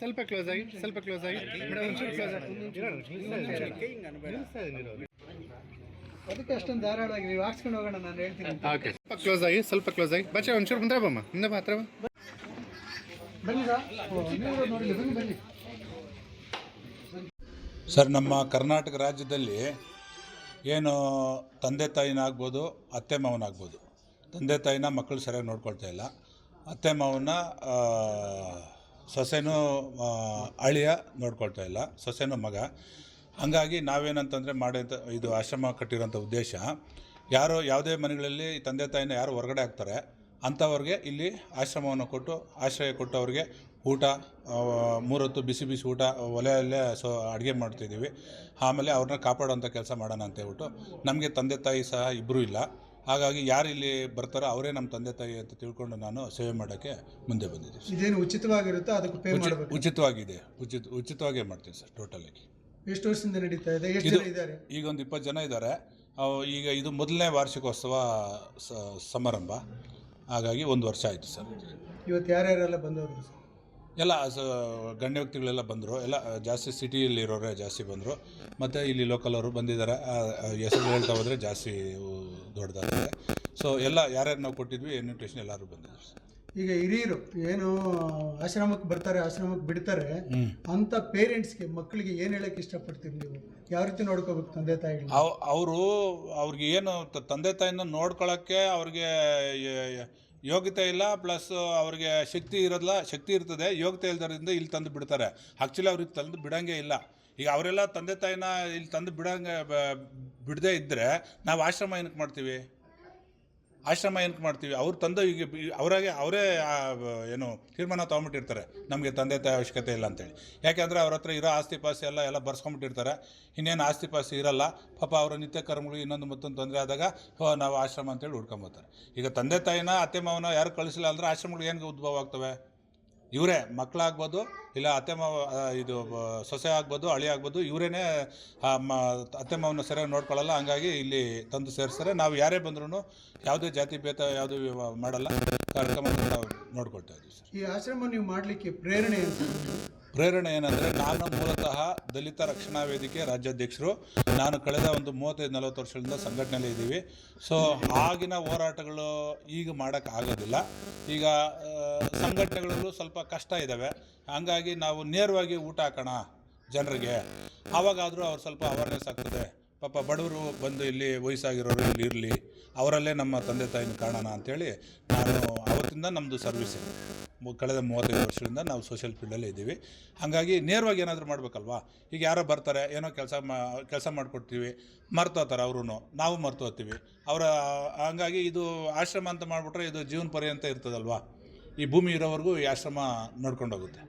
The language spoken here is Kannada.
ಸ್ವಲ್ಪ ಕ್ಲೋಸ್ ಆಗಿ ಸ್ವಲ್ಪ ಕ್ಲೋಸ್ ಆಗಿ. ಅದಕ್ಕೆ ಅಷ್ಟೊಂದು ಧಾರಾಳವಾಗಿ ನೀವು ಹಾಕ್ಸ್ಕೊಂಡು ಹೋಗೋಣ ನಾನು ಹೇಳ್ತೀನಿ ಸ್ವಲ್ಪ ಕ್ಲೋಸ್ ಆಗಿ ಸ್ವಲ್ಪ ಕ್ಲೋಸ್ ಆಗಿ. ಬಚ್ಚ ಒಂಚೂರು ಬಂದ್ರೆ ಬಮ್ಮ ಹಿಂದೆ ಮಾತ್ರ ಬನ್ನಿ. ಸರ್ ನಮ್ಮ ಕರ್ನಾಟಕ ರಾಜ್ಯದಲ್ಲಿ ಏನು ತಂದೆ ತಾಯಿನ ಆಗ್ಬೋದು ಅತ್ತೆ ಮಾವನಾಗ್ಬೋದು. ತಂದೆ ತಾಯಿನ ಮಕ್ಕಳು ಸರಿಯಾಗಿ ನೋಡ್ಕೊಳ್ತಾ ಇಲ್ಲ. ಅತ್ತೆ ಮಾವನ ಆ, ಸೊಸೆನೂ ಅಳಿಯ ನೋಡ್ಕೊಳ್ತಾ ಇಲ್ಲ. ಸೊಸೆನೂ ಮಗ. ಹಾಗಾಗಿ ನಾವೇನಂತಂದರೆ ಮಾಡಿ ಇದು ಆಶ್ರಮ ಕಟ್ಟಿರೋಂಥ ಉದ್ದೇಶ ಯಾರೋ ಯಾವುದೇ ಮನೆಗಳಲ್ಲಿ ತಂದೆ ತಾಯಿನ ಯಾರು ಹೊರಗಡೆ ಆಗ್ತಾರೆ ಅಂಥವ್ರಿಗೆ ಇಲ್ಲಿ ಆಶ್ರಮವನ್ನು ಕೊಟ್ಟು ಆಶ್ರಯ ಕೊಟ್ಟು ಅವ್ರಿಗೆ ಊಟ ಮೂರೊತ್ತು ಬಿಸಿ ಬಿಸಿ ಊಟ ಒಲೆಯಲ್ಲೇ ಸೊ ಅಡುಗೆ ಮಾಡ್ತಿದ್ದೀವಿ. ಆಮೇಲೆ ಅವ್ರನ್ನ ಕಾಪಾಡೋಂಥ ಕೆಲಸ ಮಾಡೋಣ ಅಂತ ಹೇಳ್ಬಿಟ್ಟು ನಮಗೆ ತಂದೆ ತಾಯಿ ಸಹ ಇಬ್ಬರೂ ಇಲ್ಲ. ಹಾಗಾಗಿ ಯಾರು ಇಲ್ಲಿ ಬರ್ತಾರೋ ಅವರೇ ನಮ್ಮ ತಂದೆ ತಾಯಿ ಅಂತ ತಿಳ್ಕೊಂಡು ನಾನು ಸೇವೆ ಮಾಡೋಕ್ಕೆ ಮುಂದೆ ಬಂದಿದ್ದೀನಿ ಇದೇನು ಉಚಿತವಾಗಿರುತ್ತೋ? ಅದಕ್ಕೆ ಪೇ ಮಾಡಬೇಕು. ಉಚಿತವಾಗಿದೆ. ಉಚಿತ ಉಚಿತವಾಗೇ ಮಾಡ್ತೀವಿ ಸರ್ ಟೋಟಲಾಗಿ ಎಷ್ಟು ವರ್ಷದಿಂದ ನಡೀತಾ ಇದೆ? ಎಷ್ಟು ಜನ ಇದ್ದಾರೆ? ಈಗ ಒಂದು ಇಪ್ಪತ್ತು ಜನ ಇದ್ದಾರೆ. ಈಗ ಇದು ಮೊದಲನೇ ವಾರ್ಷಿಕೋತ್ಸವ ಸ- ಸಮಾರಂಭ. ಹಾಗಾಗಿ ಒಂದು ವರ್ಷ ಆಯಿತು ಸರ್. ಇವತ್ತು ಯಾರ್ಯಾರೆಲ್ಲ ಬಂದವರು ಸರ್? ಎಲ್ಲ ಸ ಗಣ್ಯ ವ್ಯಕ್ತಿಗಳೆಲ್ಲ ಬಂದರು. ಎಲ್ಲ ಜಾಸ್ತಿ ಸಿಟಿಯಲ್ಲಿರೋರೇ ಜಾಸ್ತಿ ಬಂದರು. ಮತ್ತು ಇಲ್ಲಿ ಲೋಕಲ್ ಅವರು ಬಂದಿದ್ದಾರೆ. ಹೆಸರು ಹೇಳ್ತಾ ಹೋದರೆ ಜಾಸ್ತಿ ದೊಡ್ಡದಾಗಿದೆ. ಸೊ ಎಲ್ಲ ಯಾರ್ಯಾರು ನಾವು ಕೊಟ್ಟಿದ್ವಿ ಇನ್ವಿಟೇಷನ್ ಎಲ್ಲರೂ ಬಂದಿದ್ದಾರೆ ಸರ್. ಈಗ ಹಿರಿಯರು ಏನು ಆಶ್ರಮಕ್ಕೆ ಬರ್ತಾರೆ ಆಶ್ರಮಕ್ಕೆ ಬಿಡ್ತಾರೆ ಅಂತ ಪೇರೆಂಟ್ಸ್ಗೆ ಮಕ್ಕಳಿಗೆ ಏನು ಹೇಳಕ್ಕೆ ಇಷ್ಟಪಡ್ತೀರಿ ನೀವು? ಯಾವ ರೀತಿ ನೋಡ್ಕೋಬೇಕು ತಂದೆ ತಾಯಿ ಅವ್ ಅವರು ಅವ್ರಿಗೆ ಏನು ತಂದೆ ತಾಯಿನ ನೋಡ್ಕೊಳ್ಳೋಕ್ಕೆ ಅವ್ರಿಗೆ ಯೋಗ್ಯತೆ ಇಲ್ಲ ಪ್ಲಸ್ ಅವ್ರಿಗೆ ಶಕ್ತಿ ಇರೋದಿಲ್ಲ ಶಕ್ತಿ ಇರ್ತದೆ ಯೋಗ್ಯತೆ ಇಲ್ದರಿಂದ ಇಲ್ಲಿ ತಂದು ಬಿಡ್ತಾರೆ. ಆ್ಯಕ್ಚುಲಿ ಅವ್ರಿಗೆ ತಂದು ಬಿಡಂಗೆ ಇಲ್ಲ. ಈಗ ಅವರೆಲ್ಲ ತಂದೆ ತಾಯಿನ ಇಲ್ಲಿ ತಂದು ಬಿಡೋಂಗೆ ಬಿಡದೇ ಇದ್ದರೆ ನಾವು ಆಶ್ರಮ ಏನಕ್ಕೆ ಮಾಡ್ತೀವಿ? ಆಶ್ರಮ ಏನಕ್ಕೆ ಮಾಡ್ತೀವಿ? ಅವ್ರು ತಂದೆ ಈಗ ಅವರಾಗೆ ಅವರೇ ಏನು, ತೀರ್ಮಾನ ತೊಗೊಂಬಿಟ್ಟಿರ್ತಾರೆ ನಮಗೆ ತಂದೆ ತಾಯಿ ಅವಶ್ಯಕತೆ ಇಲ್ಲ ಅಂತೇಳಿ. ಯಾಕೆಂದರೆ ಅವ್ರ ಹತ್ರ ಇರೋ ಆಸ್ತಿ ಪಾಸ್ತಿ ಎಲ್ಲ ಎಲ್ಲ ಬರ್ಸ್ಕೊಂಬಿಟ್ಟಿರ್ತಾರೆ ಇನ್ನೇನು ಆಸ್ತಿ ಪಾಸ್ತಿ ಇರಲ್ಲ. ಪಾಪ ಅವರ ನಿತ್ಯ ಕರ್ಮಗಳು ಇನ್ನೊಂದು ಮತ್ತೊಂದು ತೊಂದರೆ ಆದಾಗ, ಹೋ, ನಾವು ಆಶ್ರಮ ಅಂತೇಳಿ ಹುಡ್ಕೊಂಬೋತಾರೆ ಈಗ ತಂದೆ ತಾಯಿನ, ಅತ್ತೆ ಮಾವನ ಯಾರು ಕಳಿಸಿಲ್ಲ ಅಂದರೆ ಆಶ್ರಮಗಳು ಏನು ಉದ್ಭವ ಆಗ್ತವೆ? ಇವರೇ ಮಕ್ಕಳಾಗ್ಬೋದು ಇಲ್ಲ ಅತ್ತೆ ಮಾವ ಇದು ಸೊಸೆ ಆಗ್ಬೋದು ಅಳಿ ಆಗ್ಬೋದು, ಇವರೇನೆ ಅತ್ತೆ ಮಾವನ ಸರಿಯಾಗಿ ನೋಡ್ಕೊಳ್ಳಲ್ಲ, ಹಂಗಾಗಿ ಇಲ್ಲಿ ತಂದು ಸೇರಿಸ್ತಾರೆ. ನಾವು ಯಾರೇ ಬಂದ್ರೂ ಯಾವುದೇ ಜಾತಿ ಭೇದ ಯಾವುದೂ ಮಾಡಲ್ಲ. ಕಾರ್ಯಕ್ರಮ ನೋಡ್ಕೊಳ್ತಾ ಇದ್ದೀವಿ ಸರ್. ಈ ಆಶ್ರಮ ನೀವು ಮಾಡಲಿಕ್ಕೆ ಪ್ರೇರಣೆ ಪ್ರೇರಣೆ ಏನಂದರೆ ನಾನು ಮೂಲತಃ ದಲಿತ ರಕ್ಷಣಾ ವೇದಿಕೆ ರಾಜ್ಯಾಧ್ಯಕ್ಷರು. ನಾನು ಕಳೆದ ಒಂದು ಮೂವತ್ತೈದು, ನಲವತ್ತು ವರ್ಷಗಳಿಂದ ಸಂಘಟನೆಯಲ್ಲಿ ಇದ್ದೀವಿ. ಸೊ ಆಗಿನ ಹೋರಾಟಗಳು ಈಗ ಮಾಡೋಕ್ಕಾಗೋದಿಲ್ಲ ಈಗ ಸಂಘಟನೆಗಳಲ್ಲೂ ಸ್ವಲ್ಪ ಕಷ್ಟ ಇದ್ದಾವೆ ಹಂಗಾಗಿ ನಾವು ನೇರವಾಗಿ ಊಟ ಹಾಕೋಣ ಜನರಿಗೆ. ಆವಾಗಾದರೂ ಅವ್ರು ಸ್ವಲ್ಪ ಅವೇರ್ನೆಸ್ ಆಗ್ತದೆ. ಪಾಪ ಬಡವರು ಬಂದು ಇಲ್ಲಿ ವಯಸ್ಸಾಗಿರೋರು ಇಲ್ಲಿ ಇರಲಿ. ಅವರಲ್ಲೇ ನಮ್ಮ ತಂದೆ ತಾಯಿನ ಕಾಣೋಣ ಅಂತೇಳಿ ನಾನು ಅವತ್ತಿಂದ ನಮ್ಮದು ಸರ್ವಿಸ್ ಮು- ಕಳೆದ ಮೂವತ್ತೈದು ವರ್ಷದಿಂದ ನಾವು ಸೋಷಿಯಲ್ ಫೀಲ್ಡಲ್ಲೇ ಇದ್ದೀವಿ. ಹಾಗಾಗಿ ನೇರವಾಗಿ ಏನಾದರೂ ಮಾಡಬೇಕಲ್ವಾ? ಈಗ ಯಾರೋ ಬರ್ತಾರೆ, ಏನೋ ಕೆಲಸ ಮಾ, ಕೆಲಸ ಮಾಡಿಕೊಡ್ತೀವಿ ಹೋಗ್ತಾರೆ ಅವರು ನಾವು ಮರ್ತೋಗ್ತೀವಿ. ಅವರ, ಹಂಗಾಗಿ ಇದು ಆಶ್ರಮ ಅಂತ ಮಾಡಿಬಿಟ್ರೆ ಇದು ಜೀವನ ಪರ್ಯಂತ ಇರ್ತದಲ್ವಾ? ಈ ಭೂಮಿ ಇರೋವರೆಗೂ ಈ ಆಶ್ರಮ ನೋಡ್ಕೊಂಡೋಗುತ್ತೆ.